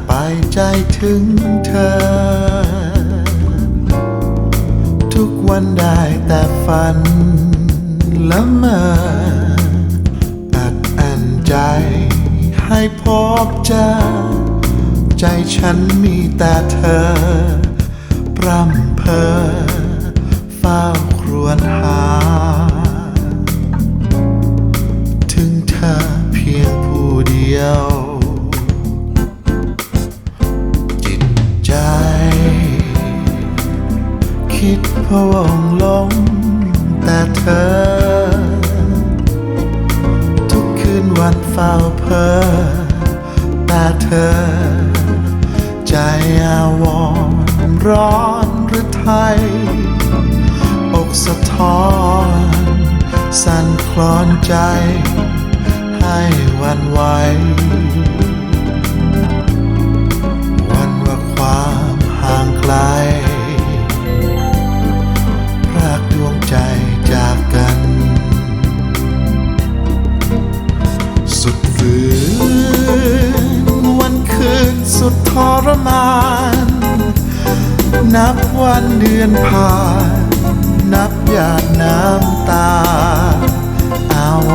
างไปใจถึงเธอ ทุกวันได้แต่ฝันละเมออัดอั้นใจให้พบเจอ ใจฉันมีแต่เธอพร่ำเพอเฝ้าครวญหา คิดพะวงลงแต่เธอ ทุกคืนวันเฝ้าเพ้อแต่เธอ ใจอาวรร้อนหรือไทย อกสะท้อน สั่นคลอนใจ ให้วันไหว สุดทรมาน นับวันเดือนผ่าน นับหยาดน้ำตา อาว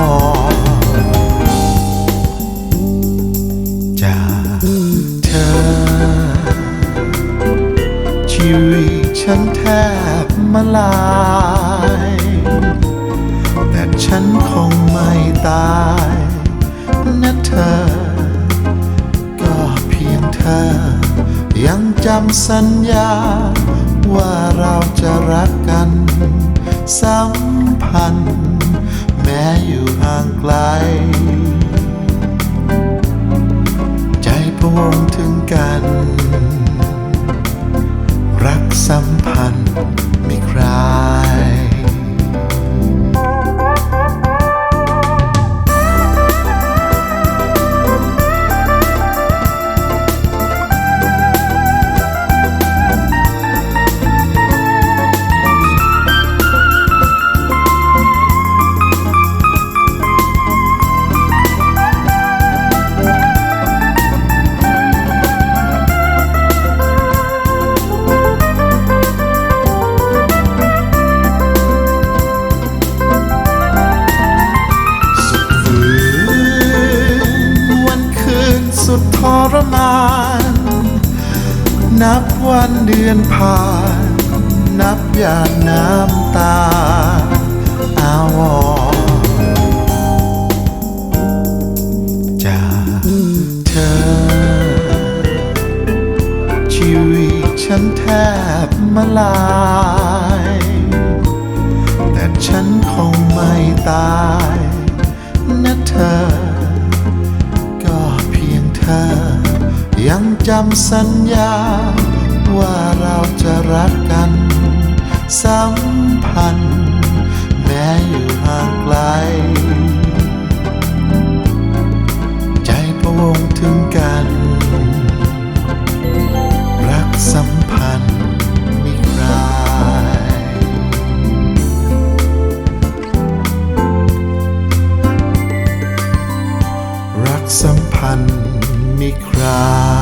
รณ์จากเธอ ชีวิตฉันแทบมาลาย แต่ฉันคงไม่ตายนะเธอ ธอยังจำสัญญา ว่าเราจะรักกัน สัมพันธ์ แม้อยู่ห่างไกล ใจพะวงถึงกัน รักสัมพันธ์ไม่คลา วันเดือนผ่าน นับหยาดน้ำตา อาวรณ์จากเธอ ชีวิตฉันแทบมาลาย แต่ฉันคงไม่ตายนะเธอ ก็เพียงเธอ ยังจำสัญญา ว่าเราจะรักกัน สัมพันธ์ แม้อยู่ห่างไกล ใจประวงถึงกัน รักสัมพันธ์ม่คลารักสัมพันธ์ไม่คลา